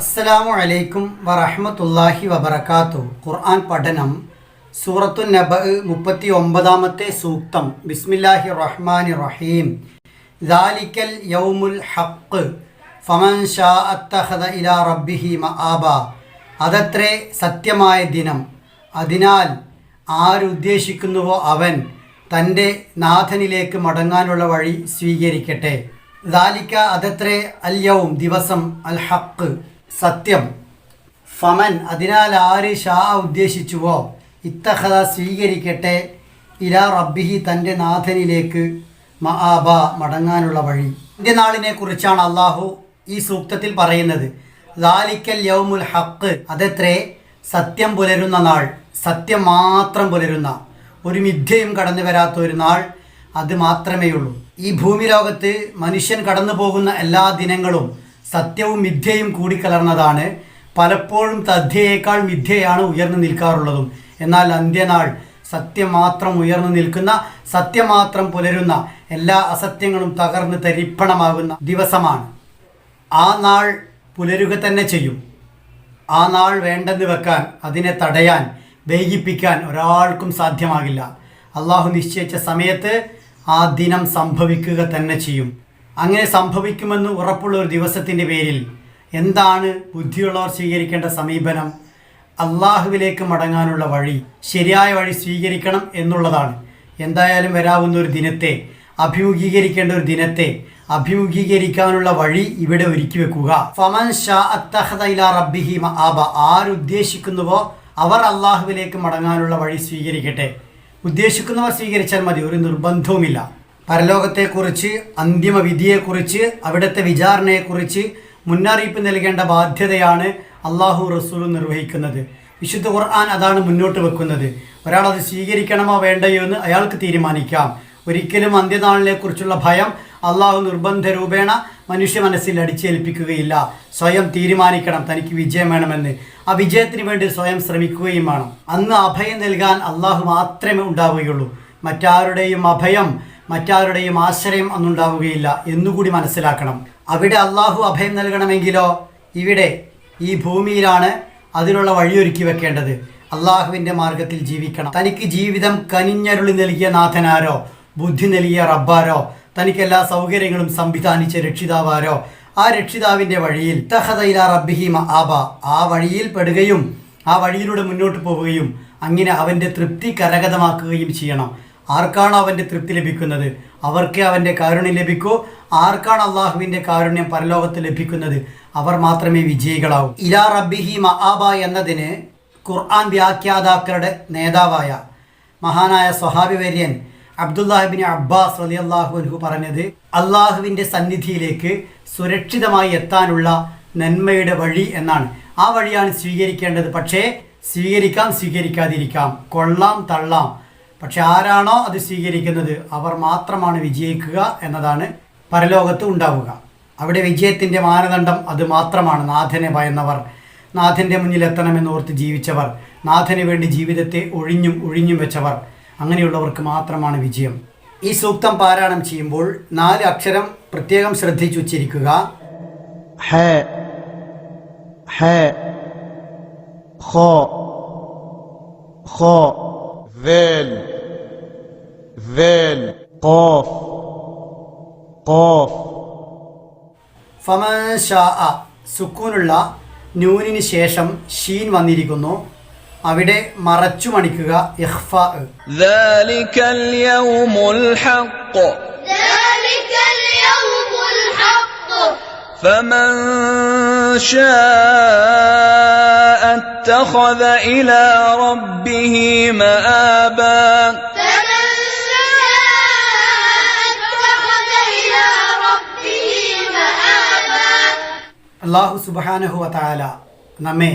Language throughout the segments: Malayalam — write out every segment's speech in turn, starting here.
അസ്സലാമു അലൈക്കും വറഹ്മത്തുള്ളാഹി വബർക്കാത്തു ഖുർആൻ പഠനം സൂറത്തു നബ് മുപ്പത്തി ഒമ്പതാമത്തെ സൂക്തം. ബിസ്മില്ലാഹി റഹ്മാൻ റഹീം. ദാലിക്കൽ യൗമുൽ ഹക്ക് ഫമൻ ഷാ അത്തഹദ ഇലാ റബ്ബിഹി മആബ. അതത്രേ സത്യമായ ദിനം. അതിനാൽ ആരുദ്ദേശിക്കുന്നുവോ അവൻ തന്റെ നാഥനിലേക്ക് മടങ്ങാനുള്ള വഴി സ്വീകരിക്കട്ടെ. ദാലിക്ക അതത്രേ അല്യവും ദിവസം അൽ ഹക്ക് സത്യം. ഫമൻ അതിനാൽ ആര് ഷാ ഉദ്ദേശിച്ചുവോ ഇത്തഹദ സ്വീകരിക്കട്ടെ ഇലാ റബ്ബിഹി തന്റെ നാഥനിലേക്ക് മഹാബ മടങ്ങാനുള്ള വഴി. ഇന്ത്യനാളിനെ കുറിച്ചാണ് അള്ളാഹു ഈ സൂക്തത്തിൽ പറയുന്നത്. ദാലിക്കൽ യൗമുൽ ഹക്ക് അതെത്രേ? സത്യം പുലരുന്ന നാൾ. സത്യം മാത്രം പുലരുന്ന ഒരു മിഥ്യയും കടന്നു വരാത്ത ഒരു നാൾ അത് മാത്രമേ ഉള്ളൂ ഈ ഭൂമി ലോകത്ത് മനുഷ്യൻ കടന്നു പോകുന്ന എല്ലാ ദിനങ്ങളും സത്യവും മിഥ്യയും കൂടിക്കലർന്നതാണ്. പലപ്പോഴും തദ്ധ്യയേക്കാൾ മിഥ്യയാണ് ഉയർന്നു നിൽക്കാറുള്ളതും. എന്നാൽ അന്ത്യനാൾ സത്യം മാത്രം ഉയർന്നു നിൽക്കുന്ന സത്യം മാത്രം പുലരുന്ന എല്ലാ അസത്യങ്ങളും തകർന്ന് തരിപ്പണമാകുന്ന ദിവസമാണ്. ആ നാൾ പുലരുക തന്നെ ചെയ്യും. ആ നാൾ വേണ്ടെന്ന് വെക്കാൻ അതിനെ തടയാൻ വൈകിപ്പിക്കാൻ ഒരാൾക്കും സാധ്യമാകില്ല. അള്ളാഹു നിശ്ചയിച്ച സമയത്ത് ആ ദിനം സംഭവിക്കുക തന്നെ ചെയ്യും. അങ്ങനെ സംഭവിക്കുമെന്ന് ഉറപ്പുള്ള ഒരു ദിവസത്തിന്റെ പേരിൽ എന്താണ് ബുദ്ധിയുള്ളവർ സ്വീകരിക്കേണ്ട സമീപനം? അള്ളാഹുവിലേക്ക് മടങ്ങാനുള്ള വഴി ശരിയായ വഴി സ്വീകരിക്കണം എന്നുള്ളതാണ്. എന്തായാലും വരാവുന്ന ഒരു ദിനത്തെ അഭിമുഖീകരിക്കേണ്ട ഒരു ദിനത്തെ അഭിമുഖീകരിക്കാനുള്ള വഴി ഇവിടെ ഒരുക്കി വെക്കുക. ഫമൻ ഷാ അത്തഹദ റബ്ബിഹി മആബ. ആരുദ്ദേശിക്കുന്നുവോ അവർ അള്ളാഹുവിലേക്ക് മടങ്ങാനുള്ള വഴി സ്വീകരിക്കട്ടെ. ഉദ്ദേശിക്കുന്നവർ സ്വീകരിച്ചാൽ മതി ഒരു നിർബന്ധവുമില്ല. പരലോകത്തെക്കുറിച്ച് അന്തിമ വിധിയെക്കുറിച്ച് അവിടുത്തെ വിചാരണയെക്കുറിച്ച് മുന്നറിയിപ്പ് നൽകേണ്ട ബാധ്യതയാണ് അള്ളാഹു റസൂൽ നിർവഹിക്കുന്നത്. വിശുദ്ധ ഖുർആൻ അതാണ് മുന്നോട്ട് വെക്കുന്നത്. ഒരാൾ അത് സ്വീകരിക്കണമോ വേണ്ടയോ എന്ന് അയാൾക്ക് തീരുമാനിക്കാം. ഒരിക്കലും അന്ത്യനാളിനെക്കുറിച്ചുള്ള ഭയം അള്ളാഹു നിർബന്ധ രൂപേണ മനുഷ്യ മനസ്സിൽ അടിച്ചേൽപ്പിക്കുകയില്ല. സ്വയം തീരുമാനിക്കണം തനിക്ക് വിജയം വേണമെന്ന്. ആ വിജയത്തിന് വേണ്ടി സ്വയം ശ്രമിക്കുകയും വേണം. അന്ന് അഭയം നൽകാൻ അള്ളാഹു മാത്രമേ ഉണ്ടാവുകയുള്ളൂ. മറ്റാരുടെയും അഭയം മറ്റാരുടെയും ആശ്രയം അന്നുണ്ടാവുകയില്ല എന്നുകൂടി മനസ്സിലാക്കണം. അവിടെ അള്ളാഹു അഭയം നൽകണമെങ്കിലോ? ഇവിടെ ഈ ഭൂമിയിലാണ് അതിനുള്ള വഴിയൊരുക്കി വെക്കേണ്ടത്. അള്ളാഹുവിന്റെ മാർഗത്തിൽ ജീവിക്കണം. തനിക്ക് ജീവിതം കനിഞ്ഞരുളി നൽകിയ നാഥനാരോ? ബുദ്ധി നൽകിയ റബ്ബാരോ? തനിക്ക് എല്ലാ സൗകര്യങ്ങളും സംവിധാനിച്ച രക്ഷിതാവാരോ? ആ രക്ഷിതാവിന്റെ വഴിയിൽ തഹദൈല റബ്ബിഹിമ ആബ ആ വഴിയിൽ പെടുകയും ആ വഴിയിലൂടെ മുന്നോട്ട് പോവുകയും അങ്ങനെ അവന്റെ തൃപ്തി കരഗതമാക്കുകയും ചെയ്യണം. ആർക്കാണ് അവന്റെ തൃപ്തി ലഭിക്കുന്നത്? അവർക്ക് അവന്റെ കാരുണ്യം ലഭിക്കൂ. ആർക്കാണ് അള്ളാഹുവിന്റെ കാരുണ്യം പരലോകത്ത് ലഭിക്കുന്നത്? അവർ മാത്രമേ വിജയികളാവൂ. ഇലാ റബ്ബിഹി മആബ എന്നതിന് ഖുർആൻ വ്യാഖ്യാതാക്കളുടെ നേതാവായ മഹാനായ സ്വഹാബി വര്യൻ അബ്ദുല്ലാഹിബിൻ അബ്ബാസ് അലി അള്ളാഹു അൻഹു പറഞ്ഞത് അള്ളാഹുവിന്റെ സന്നിധിയിലേക്ക് സുരക്ഷിതമായി എത്താനുള്ള നന്മയുടെ വഴി എന്നാണ്. ആ വഴിയാണ് സ്വീകരിക്കേണ്ടത്. പക്ഷേ സ്വീകരിക്കാം സ്വീകരിക്കാതിരിക്കാം. കൊള്ളാം തള്ളാം. പക്ഷെ ആരാണോ അത് സ്വീകരിക്കുന്നത് അവർ മാത്രമാണ് വിജയിക്കുക എന്നതാണ് പരലോകത്ത് ഉണ്ടാവുക. അവിടെ വിജയത്തിന്റെ മാനദണ്ഡം അത് മാത്രമാണ്. നാഥനെ ഭയന്നവർ നാഥന്റെ മുന്നിൽ എത്തണമെന്നോർത്ത് ജീവിച്ചവർ നാഥന് വേണ്ടി ജീവിതത്തെ ഒഴിഞ്ഞും ഒഴിഞ്ഞും വെച്ചവർ അങ്ങനെയുള്ളവർക്ക് മാത്രമാണ് വിജയം. ഈ സൂക്തം പാരായണം ചെയ്യുമ്പോൾ നാല് അക്ഷരം പ്രത്യേകം ശ്രദ്ധിച്ചു ഉച്ചരിക്കുക ഹോ ഹോ വേൽ. ذال قاف قاف ഫമൻ ഷാ സുക്കൂനുള്ള നൂനിന് ശേഷം ഷീൻ വന്നിരിക്കുന്നു അവിടെ മറച്ചു മണിക്കുക ഇഹ്ഫ ذلك اليوم الحق ذلك اليوم الحق فمن شاء اتخذ إلى ربه مآبا അള്ളാഹു സുബാനഹു വതാല നമ്മെ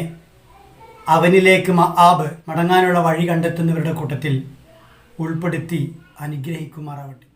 അവനിലേക്ക് മആബ് മടങ്ങാനുള്ള വഴി കണ്ടെത്തുന്നവരുടെ കൂട്ടത്തിൽ ഉൾപ്പെടുത്തി അനുഗ്രഹിക്കുമാറാവട്ടെ.